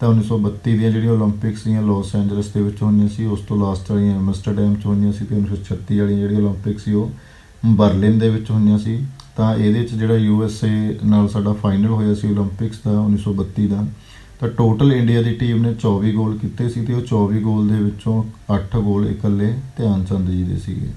Speaker 1: ਤਾਂ 1932 ਦੀਆਂ ਜਿਹੜੀਆਂ 올림픽ਸ ਦੀਆਂ ਲਾਸ ਐਂਜਲਸ ਦੇ ਵਿੱਚ ਹੋਈਆਂ ਸੀ ਉਸ ਤੋਂ ਲਾਸਟ ਵਾਲੀਆਂ ਐਮਸਟਰਡਮ 'ਚ ਹੋਈਆਂ ਸੀ ਤੇ 1936 ਵਾਲੀਆਂ ਜਿਹੜੀਆਂ 올림픽ਸ ਸੀ ਉਹ ਬਰਲਿਨ ਦੇ ਵਿੱਚ ਹੋਈਆਂ ਸੀ। ਤਾਂ ਇਹਦੇ 'ਚ ਜਿਹੜਾ ਯੂ ਐਸ ਏ ਨਾਲ ਸਾਡਾ ਫਾਈਨਲ ਹੋਇਆ ਸੀ 올림픽ਸ ਦਾ 1932 ਦਾ, ਤਾਂ ਟੋਟਲ ਇੰਡੀਆ ਦੀ ਟੀਮ ਨੇ 24 ਗੋਲ ਕੀਤੇ ਸੀ ਤੇ ਉਹ 24 ਗੋਲ ਦੇ ਵਿੱਚੋਂ 8 ਗੋਲ ਇਕੱਲੇ ਧਿਆਨ ਚੰਦ ਜੀ ਦੇ ਸੀਗੇ।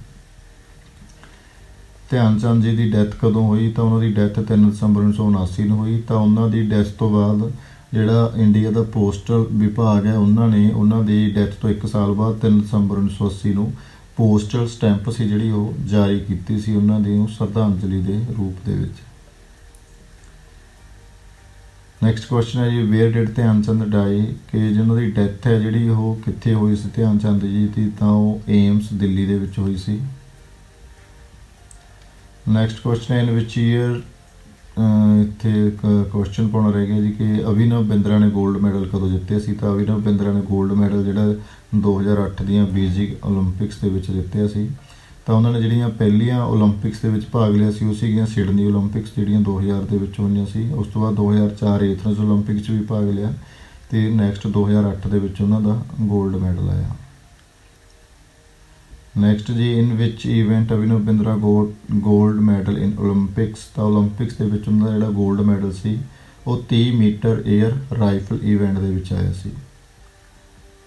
Speaker 1: ਧਿਆਨ ਚੰਦ ਜੀ ਦੀ ਡੈਥ ਕਦੋਂ ਹੋਈ? ਤਾਂ ਉਹਨਾਂ ਦੀ ਡੈਥ 3 ਦਸੰਬਰ 1979 ਨੂੰ ਹੋਈ। ਤਾਂ ਉਹਨਾਂ ਦੀ ਡੈਥ ਤੋਂ ਬਾਅਦ ਜਿਹੜਾ ਇੰਡੀਆ ਦਾ ਪੋਸਟਲ ਵਿਭਾਗ ਹੈ, ਉਹਨਾਂ ਨੇ ਉਹਨਾਂ ਦੀ ਡੈਥ ਤੋਂ 1 ਸਾਲ ਬਾਅਦ 3 ਦਸੰਬਰ 1980 ਨੂੰ ਪੋਸਟਲ ਸਟੈਂਪ ਸੀ ਜਿਹੜੀ ਉਹ ਜਾਰੀ ਕੀਤੀ ਸੀ ਉਹਨਾਂ ਦੀ ਸ਼ਰਧਾਂਜਲੀ ਦੇ ਰੂਪ ਦੇ ਵਿੱਚ। ਨੈਕਸਟ ਕੁਐਸਚਨ ਹੈ ਜੀ ਵੇਅਰ ਡਿਡ ਧਿਆਨ ਚੰਦ ਡਾਈ ਕਿ ਜਿਹਨਾਂ ਦੀ ਡੈਥ ਹੈ ਜਿਹੜੀ ਉਹ ਕਿੱਥੇ ਹੋਈ ਸੀ? ਧਿਆਨ ਚੰਦ ਜੀ ਦੀ ਤਾਂ ਉਹ ਏਮਸ, ਦਿੱਲੀ ਦੇ ਵਿੱਚ ਹੋਈ ਸੀ। ਨੈਕਸਟ ਕੁਐਸਚਨ ਹੈ ਇਨ ਵਿਚ ਈਅਰ ਇੱਥੇ ਕੁਐਸਚਨ ਪਾਉਣਾ ਰਹਿ ਗਿਆ ਜੀ ਕਿ ਅਭਿਨਵ ਬਿੰਦਰਾ ਨੇ 골ਡ ਮੈਡਲ ਕਦੋਂ ਜਿੱਤਿਆ ਸੀ? ਤਾਂ ਅਭਿਨਵ ਬਿੰਦਰਾ ਨੇ 골ਡ ਮੈਡਲ ਜਿਹੜਾ 2008 ਦੀਆਂ ਬੀਜਿੰਗ 올림픽ਸ ਦੇ ਵਿੱਚ ਜਿੱਤਿਆ ਸੀ। ਤਾਂ ਉਹਨਾਂ ਨੇ ਜਿਹੜੀਆਂ ਪਹਿਲੀਆਂ 올림픽ਸ ਦੇ ਵਿੱਚ ਭਾਗ ਲਿਆ ਸੀ, ਉਹ ਸੀਗੀਆਂ ਸਿਡਨੀ 올림픽ਸ ਜਿਹੜੀਆਂ 2000 ਦੇ ਵਿੱਚ ਹੋਈਆਂ ਸੀ। ਉਸ ਤੋਂ ਬਾਅਦ 2004 ਏਥਨਸ 올림픽ਸ ਵਿੱਚ ਵੀ ਭਾਗ ਲਿਆ ਤੇ ਨੈਕਸਟ 2008 ਦੇ ਵਿੱਚ ਉਹਨਾਂ ਦਾ 골ਡ ਮੈਡਲ ਆਇਆ। ਨੈਕਸਟ ਜੀ in which event Abhinav Bindra 골ਡ ਮੈਡਲ ਇਨ 올림픽ਸ ਤਾਂ 올림픽ਸ ਦੇ ਵਿੱਚ ਉਹਨਾਂ ਦਾ ਜਿਹੜਾ ਗੋਲਡ ਮੈਡਲ ਸੀ, ਉਹ 30 ਮੀਟਰ 에ਅਰ ਰਾਈਫਲ ਇਵੈਂਟ ਦੇ ਵਿੱਚ ਆਇਆ ਸੀ।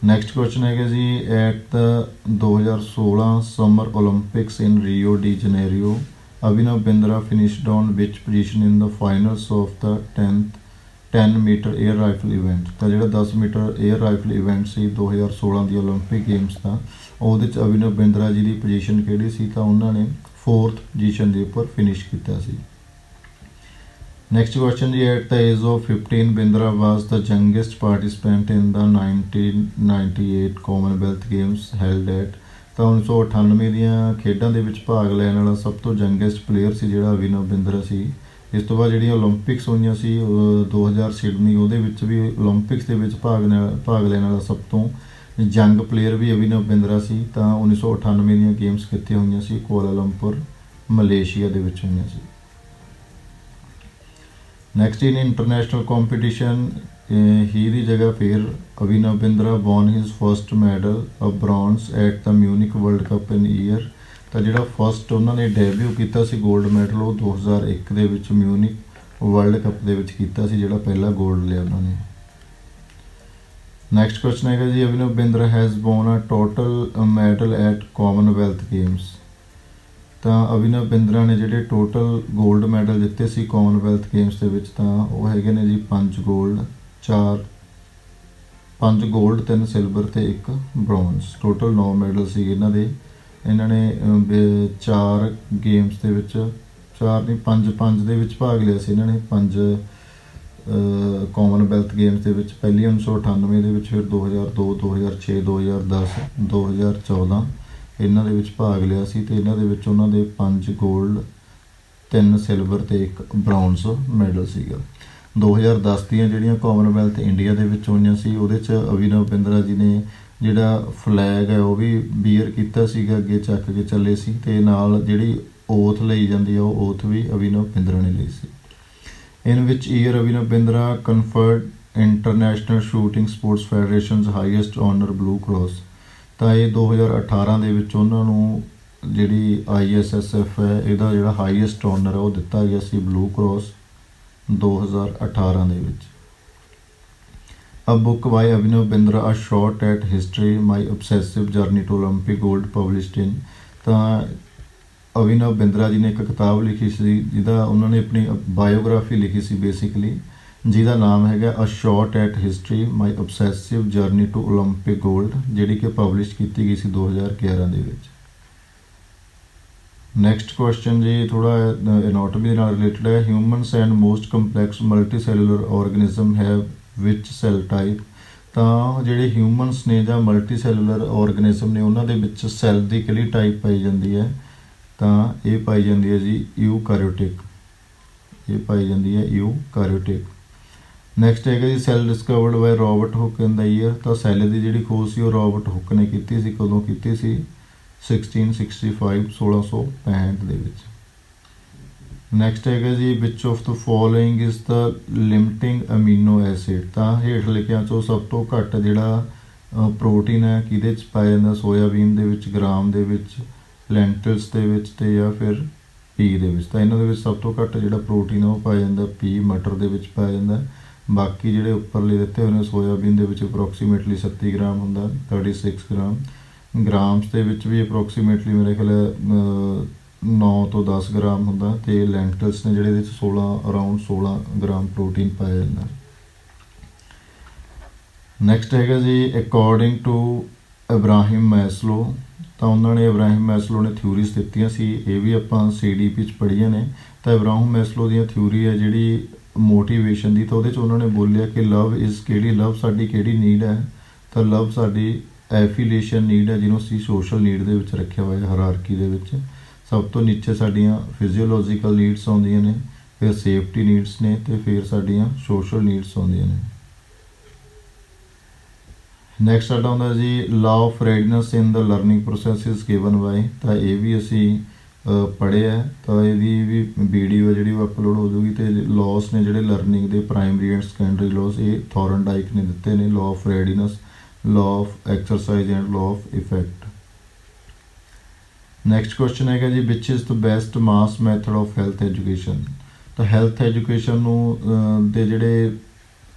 Speaker 1: ਨੈਕਸਟ ਕੁਐਸਚਨ ਹੈਗਾ ਜੀ at 2016 summer 올림픽ਸ in Rio de Janeiro Abhinav Bindra finished on which position in the finals of the 10th 10 metre air rifle event ਤਾਂ ਜਿਹੜਾ 10 ਮੀਟਰ 에ਅਰ ਰਾਈਫਲ ਇਵੈਂਟ ਸੀ 2016 ਦੀ 올림픽 games ਦਾ ਉਹਦੇ ਚ ਅਭਿਨਵ ਬਿੰਦਰਾ ਜੀ ਦੀ ਪੋਜੀਸ਼ਨ ਕਿਹੜੀ ਸੀ ਤਾਂ ਉਹਨਾਂ ਨੇ ਫੋਰਥ ਪੋਜੀਸ਼ਨ ਦੇ ਉੱਪਰ ਫਿਨਿਸ਼ ਕੀਤਾ ਸੀ। ਨੈਕਸਟ ਕੁਐਸਚਨ ਜੀ at the age of 15 Bindra was the youngest participant in the 1998 Commonwealth games held at ਤਾਂ 1998 ਦੀਆਂ ਖੇਡਾਂ ਦੇ ਵਿੱਚ ਭਾਗ ਲੈਣ ਵਾਲਾ ਸਭ ਤੋਂ ਯੰਗੇਸਟ ਪਲੇਅਰ ਸੀ ਜਿਹੜਾ ਅਭਿਨਵ ਬਿੰਦਰਾ ਸੀ। ਇਸ ਤੋਂ ਬਾਅਦ ਜਿਹੜੀਆਂ 올림픽ਸ ਹੋਈਆਂ ਸੀ 2000 ਸਿਡਨੀ ਉਹਦੇ ਵਿੱਚ ਵੀ 올림픽ਸ ਦੇ ਵਿੱਚ ਭਾਗ ਭਾਗ ਲੈਣ ਵਾਲਾ ਸਭ ਤੋਂ ਯੰਗ ਪਲੇਅਰ ਵੀ ਅਭਿਨਵ ਬਿੰਦਰਾ ਸੀ, ਤਾਂ 1998 ਦੀਆਂ ਗੇਮਸ ਕਿੱਥੇ ਹੋਈਆਂ ਸੀ ਕੁਆਲਾਲੰਪੁਰ ਮਲੇਸ਼ੀਆ ਦੇ ਵਿੱਚ ਹੋਈਆਂ ਸੀ। ਨੈਕਸਟ ਇਨ ਇੰਟਰਨੈਸ਼ਨਲ ਕੰਪੀਟੀਸ਼ਨ ਹੀ ਦੀ ਜਗ੍ਹਾ ਫਿਰ Abhinav Bindra won his first medal of bronze at the Munich world cup in year ਤਾਂ ਜਿਹੜਾ ਫਰਸਟ ਉਹਨਾਂ ਨੇ ਡੈਬਿਊ ਕੀਤਾ ਸੀ 골ਡ ਮੈਡਲ ਉਹ 2001 ਦੇ ਵਿੱਚ ਮਿਊਨਿਕ ਵਰਲਡ ਕੱਪ ਦੇ ਵਿੱਚ ਕੀਤਾ ਸੀ, ਜਿਹੜਾ ਪਹਿਲਾ 골ਡ ਲਿਆ ਉਹਨਾਂ ਨੇ। ਨੈਕਸਟ ਕੁਐਸਚਨ ਹੈਗਾ ਜੀ Abhinav Bindra has won a total medal at Commonwealth games ਤਾਂ ਅਭਿਨਵ ਬਿੰਦਰਾ ਨੇ ਜਿਹੜੇ ਟੋਟਲ 골ਡ ਮੈਡਲ ਦਿੱਤੇ ਸੀ ਕਾਮਨਵੈਲਥ ਗੇਮਸ ਦੇ ਵਿੱਚ, ਤਾਂ ਉਹ ਹੈਗੇ ਨੇ ਜੀ 5 골ਡ 4 5 골ਡ 3 ਸਿਲਵਰ ਤੇ 1 ਬ੍ਰੌਂਜ਼ ਟੋਟਲ 9 ਮੈਡਲ ਸੀ ਇਹਨਾਂ ਦੇ। ਇਹਨਾਂ ਨੇ 4 ਗੇਮਸ ਦੇ ਵਿੱਚ 4 ਨਹੀਂ 5 5 ਦੇ ਵਿੱਚ ਭਾਗ ਲਿਆ ਸੀ ਇਹਨਾਂ ਨੇ 5 ਕਾਮਨਵੈਲਥ ਗੇਮਸ ਦੇ ਵਿੱਚ ਪਹਿਲੀ 1998 ਦੇ ਵਿੱਚ, ਫਿਰ 2002 2006 2010 2014 ਇਹਨਾਂ ਦੇ ਵਿੱਚ ਭਾਗ ਲਿਆ ਸੀ ਤੇ ਇਹਨਾਂ ਦੇ ਵਿੱਚ ਉਹਨਾਂ ਦੇ 5 골ਡ 3 ਸਿਲਵਰ ਤੇ 1 ਬ੍ਰੌਂਜ਼ ਮੈਡਲ ਸੀਗਾ। 2010 ਦੀਆਂ ਜਿਹੜੀਆਂ ਕਾਮਨਵੈਲਥ ਇੰਡੀਆ ਦੇ ਵਿੱਚ ਹੋਈਆਂ ਸੀ, ਉਹਦੇ ਚ ਅਭਿਨਵ ਬਿੰਦਰਾ ਜੀ ਨੇ ਜਿਹੜਾ ਫਲੈਗ ਹੈ ਉਹ ਵੀ ਬੀਅਰ ਕੀਤਾ ਸੀਗਾ, ਅੱਗੇ ਚੱਕ ਕੇ ਚੱਲੇ ਸੀ ਤੇ ਨਾਲ ਜਿਹੜੀ ਓਥ ਲਈ ਜਾਂਦੀ ਆ, ਉਹ ਓਥ ਵੀ ਅਭਿਨਵ ਬਿੰਦਰਾ ਨੇ ਲਈ ਸੀ। In which year Abhinav Bindra conferred international shooting sports federation's highest honour blue cross. ਤਾਂ ਇਹ 2018 ਦੇ ਵਿੱਚ ਉਹਨਾਂ ਨੂੰ ਜਿਹੜੀ ਆਈਐਸਐਸਐਫ ਹੈ ਇਹਦਾ ਜਿਹੜਾ ਹਾਈਐਸਟ ਆਨਰ ਹੈ ਉਹ ਦਿੱਤਾ ਗਿਆ ਸੀ ਬਲੂ ਕ੍ਰਾਸ 2018 ਦੇ ਵਿੱਚ। A book by Abhinav Bindra a Short at history my Obsessive journey to Olympic Gold, published in ਤਾਂ ਅਭਿਨਵ ਬਿੰਦਰਾ ਜੀ ਨੇ ਇੱਕ ਕਿਤਾਬ ਲਿਖੀ ਸੀ, ਜਿਹਦਾ ਉਹਨਾਂ ਨੇ ਆਪਣੀ ਬਾਇਓਗ੍ਰਾਫੀ ਲਿਖੀ ਸੀ ਬੇਸਿਕਲੀ ਜਿਹਦਾ ਨਾਮ ਹੈਗਾ a short at history my obsessive journey to 올림픽 골ਡ ਜਿਹੜੀ ਕਿ ਪਬਲਿਸ਼ ਕੀਤੀ ਗਈ ਸੀ 2011 ਦੇ ਵਿੱਚ। ਨੈਕਸਟ ਕੁਐਸਚਨ ਜੀ ਥੋੜਾ ਐਨਾਟੋਮੀ ਦੇ ਨਾਲ ਰਿਲੇਟਡ ਹੈ। Humans and most complex multicellular organism ਹੈ ਵਿਚ ਸੈਲ ਟਾਈਪ ਤਾਂ ਜਿਹੜੇ ਹਿਊਮਨਸ ਨੇ ਜਾਂ ਮਲਟੀਸੈਲੂਲਰ ਆਰਗੇਨਿਜ਼ਮ ਨੇ, ਉਹਨਾਂ ਦੇ ਵਿੱਚ ਸੈੱਲ ਦੀ ਕਿਹੜੀ ਟਾਈਪ ਪਾਈ ਜਾਂਦੀ ਹੈ? ਤਾਂ ਇਹ ਪਾਈ ਜਾਂਦੀ ਹੈ ਜੀ ਯੂਕੈਰੀਓਟਿਕ ਇਹ ਪਾਈ ਜਾਂਦੀ ਹੈ ਯੂਕੈਰੀਓਟਿਕ ਨੈਕਸਟ ਹੈਗਾ ਜੀ cell discovered by Robert Hooke in the year ਤਾਂ ਸੈੱਲ ਦੀ ਜਿਹੜੀ ਖੋਜ ਸੀ ਉਹ ਰੋਬਰਟ ਹੁੱਕ ਨੇ ਕੀਤੀ ਸੀ, ਕਦੋਂ ਕੀਤੀ ਸੀ? 1665 1665 ਦੇ ਵਿੱਚ। ਨੈਕਸਟ ਹੈਗਾ ਜੀ which of the following is the limiting amino acid ਤਾਂ ਹੇਠ ਲਿਖਿਆਂ ਚੋਂ ਸਭ ਤੋਂ ਘੱਟ ਜਿਹੜਾ ਪ੍ਰੋਟੀਨ ਹੈ, ਕਿਹਦੇ ਚ ਪਾਇਆ ਜਾਂਦਾ? ਸੋਇਆਬੀਨ ਦੇ ਵਿੱਚ ਗ੍ਰਾਮ ਦੇ ਵਿੱਚ ਲੈਂਟਲਸ ਦੇ ਵਿੱਚ ਤੇ ਜਾਂ ਫਿਰ ਪੀ ਦੇ ਵਿੱਚ। ਤਾਂ ਇਹਨਾਂ ਦੇ ਵਿੱਚ ਸਭ ਤੋਂ ਘੱਟ ਜਿਹੜਾ ਪ੍ਰੋਟੀਨ ਆ ਉਹ ਪਾਇਆ ਜਾਂਦਾ ਪੀ ਮਟਰ ਦੇ ਵਿੱਚ ਪਾਇਆ ਜਾਂਦਾ ਬਾਕੀ ਜਿਹੜੇ ਉੱਪਰਲੇ ਦਿੱਤੇ ਹੋਏ ਨੇ ਸੋਇਆਬੀਨ ਦੇ ਵਿੱਚ ਅਪਰੋਕਸੀਮੇਟਲੀ 37 ਗ੍ਰਾਮ ਹੁੰਦਾ 36 ਗ੍ਰਾਮ। ਗ੍ਰਾਮਸ ਦੇ ਵਿੱਚ ਵੀ ਅਪਰੋਕਸੀਮੇਟਲੀ ਮੇਰੇ ਖਿਆਲ ਅਹ, 9 ਤੋਂ 10 ਗ੍ਰਾਮ ਹੁੰਦਾ ਤੇ ਲੈਂਟਲਸ ਨੇ ਜਿਹੜੇ ਇਹਦੇ ਚ 16 ਅਰਾਊਂਡ 16 ਗ੍ਰਾਮ ਪ੍ਰੋਟੀਨ ਪਾਇਆ ਜਾਂਦਾ ਨੈਕਸਟ ਹੈਗਾ ਜੀ ਅਕੋਰਡਿੰਗ ਟੂ ਇਬਰਾਹਿਮ ਮੈਸਲੋ ਤਾਂ ਉਹਨਾਂ ਨੇ ਇਬਰਾਹਿਮ ਮੈਸਲੋ ਨੇ ਥਿਊਰੀਜ਼ ਦਿੱਤੀਆਂ ਸੀ। ਇਹ ਵੀ ਆਪਾਂ ਸੀਡੀਪੀ ਚ ਪੜ੍ਹੀਆਂ ਨੇ। ਤਾਂ ਇਬਰਾਹਿਮ ਮੈਸਲੋ ਦੀਆਂ ਥਿਊਰੀ ਹੈ ਜਿਹੜੀ ਮੋਟੀਵੇਸ਼ਨ ਦੀ, ਤਾਂ ਉਹਦੇ ਚ ਉਹਨਾਂ ਨੇ ਬੋਲਿਆ ਕਿ ਲਵ ਇਜ਼ ਕਿਹੜੀ, ਲਵ ਸਾਡੀ ਕਿਹੜੀ ਨੀਡ ਹੈ? ਤਾਂ ਲਵ ਸਾਡੀ ਐਫੀਲੀਏਸ਼ਨ ਨੀਡ ਹੈ ਜਿਹਨੂੰ ਅਸੀਂ ਸੋਸ਼ਲ ਨੀਡ ਦੇ ਵਿੱਚ ਰੱਖਿਆ ਹੋਇਆ ਹੈ ਹਾਇਰਾਰਕੀ ਦੇ ਵਿੱਚ। ਸਭ ਤੋਂ ਨੀਚੇ ਸਾਡੀਆਂ ਫਿਜ਼ੀਓਲੋਜੀਕਲ ਨੀਡਸ ਆਉਂਦੀਆਂ ਨੇ, ਫਿਰ ਸੇਫਟੀ ਨੀਡਸ ਨੇ, ਤੇ ਫਿਰ ਸਾਡੀਆਂ ਸੋਸ਼ਲ ਨੀਡਸ ਆਉਂਦੀਆਂ ਨੇ। ਨੈਕਸਟ ਸਾਡਾ ਹੁੰਦਾ ਜੀ law of readiness in the learning process is given by ਤਾਂ ਇਹ ਵੀ ਅਸੀਂ ਪੜ੍ਹਿਆ ਹੈ ਤਾਂ ਇਹਦੀ ਵੀ ਵੀਡੀਓ ਹੈ ਜਿਹੜੀ ਉਹ ਅਪਲੋਡ ਹੋ ਜੂਗੀ ਤੇ ਲਾਸ ਨੇ ਜਿਹੜੇ ਲਰਨਿੰਗ ਦੇ ਪ੍ਰਾਇਮਰੀ ਐਂਡ ਸੈਕੰਡਰੀ ਲਾਸ ਇਹ ਥੋਰਨਡਾਈਕ ਨੇ ਦਿੱਤੇ ਨੇ law of readiness law of exercise and law of effect next question ਹੈਗਾ ਜੀ which is the best mass method of health education ਤਾਂ ਹੈਲਥ ਐਜੂਕੇਸ਼ਨ ਨੂੰ ਦੇ ਜਿਹੜੇ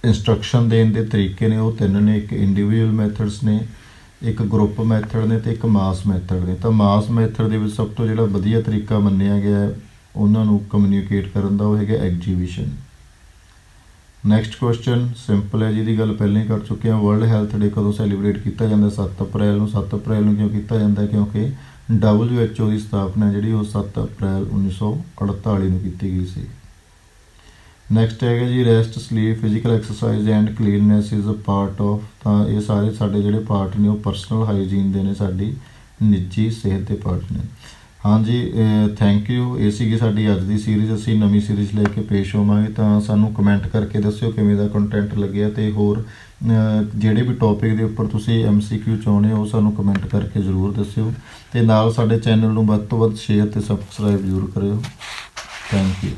Speaker 1: ਇਨਸਟਰਕਸ਼ਨ ਦੇਣ ਦੇ ਤਰੀਕੇ ਨੇ, ਉਹ ਤਿੰਨ ਨੇ, ਇੱਕ ਇੰਡੀਵਿਜੂਅਲ ਮੈਥਡਸ ਨੇ, ਇੱਕ ਗਰੁੱਪ ਮੈਥਡ ਨੇ ਤੇ ਇੱਕ ਮਾਸ ਮੈਥਡ ਨੇ। ਤਾਂ ਮਾਸ ਮੈਥਡ ਦੇ ਵਿੱਚ ਸਭ ਤੋਂ ਜਿਹੜਾ ਵਧੀਆ ਤਰੀਕਾ ਮੰਨਿਆ ਗਿਆ ਹੈ, ਉਹਨਾਂ ਨੂੰ ਕਮਿਊਨੀਕੇਟ ਕਰਨ ਦਾ, ਉਹ ਹੈਗਾ ਐਗਜੀਬਿਸ਼ਨ ਨੈਕਸਟ ਕੁਐਸਚਨ ਸਿੰਪਲ ਹੈ, ਜਿਹਦੀ ਗੱਲ ਪਹਿਲਾਂ ਹੀ ਕਰ ਚੁੱਕੇ ਹਾਂ। ਵਰਲਡ ਹੈਲਥ ਡੇ ਕਦੋਂ ਸੈਲੀਬ੍ਰੇਟ ਕੀਤਾ ਜਾਂਦਾ? 7 ਅਪ੍ਰੈਲ ਨੂੰ। 7 ਅਪ੍ਰੈਲ ਨੂੰ ਕਿਉਂ ਕੀਤਾ ਜਾਂਦਾ? ਹੈ? ਕਿਉਂਕਿ WHO ਦੀ ਸਥਾਪਨਾ ਜਿਹੜੀ ਉਹ 7 ਅਪ੍ਰੈਲ 1948 ਨੂੰ ਕੀਤੀ ਗਈ ਸੀ। ਨੈਕਸਟ ਹੈਗਾ ਜੀ rest sleep physical exercise and cleanliness is a part of ਤਾਂ ਇਹ ਸਾਰੇ ਸਾਡੇ ਜਿਹੜੇ ਪਾਰਟ ਨੇ, ਉਹ ਪਰਸਨਲ ਹਾਈਜੀਨ ਦੇ ਨੇ ਸਾਡੀ ਨਿੱਜੀ ਸਿਹਤ ਦੇ ਪਾਰਟ ਨੇ। ਹਾਂਜੀ ਥੈਂਕ ਯੂ ਇਹ ਸੀਗੀ ਸਾਡੀ ਅੱਜ ਦੀ ਸੀਰੀਜ਼ ਅਸੀਂ ਨਵੀਂ ਸੀਰੀਜ਼ ਲੈ ਕੇ ਪੇਸ਼ ਹੋਵਾਂਗੇ, ਤਾਂ ਸਾਨੂੰ ਕਮੈਂਟ ਕਰਕੇ ਦੱਸਿਓ ਕਿਵੇਂ ਦਾ ਕੰਟੈਂਟ ਲੱਗਿਆ ਤੇ ਹੋਰ ਜਿਹੜੇ ਵੀ ਟੌਪਿਕ ਦੇ ਉੱਪਰ ਤੁਸੀਂ ਐਮਸੀਕਿਊ ਚਾਹੁੰਦੇ ਹੋ, ਉਹ ਸਾਨੂੰ ਕਮੈਂਟ ਕਰਕੇ ਜ਼ਰੂਰ ਦੱਸਿਓ। ਤੇ ਨਾਲ ਸਾਡੇ ਚੈਨਲ ਨੂੰ ਵੱਧ ਤੋਂ ਵੱਧ ਸ਼ੇਅਰ ਤੇ ਸਬਸਕ੍ਰਾਈਬ ਜ਼ਰੂਰ ਕਰਿਓ। Thank you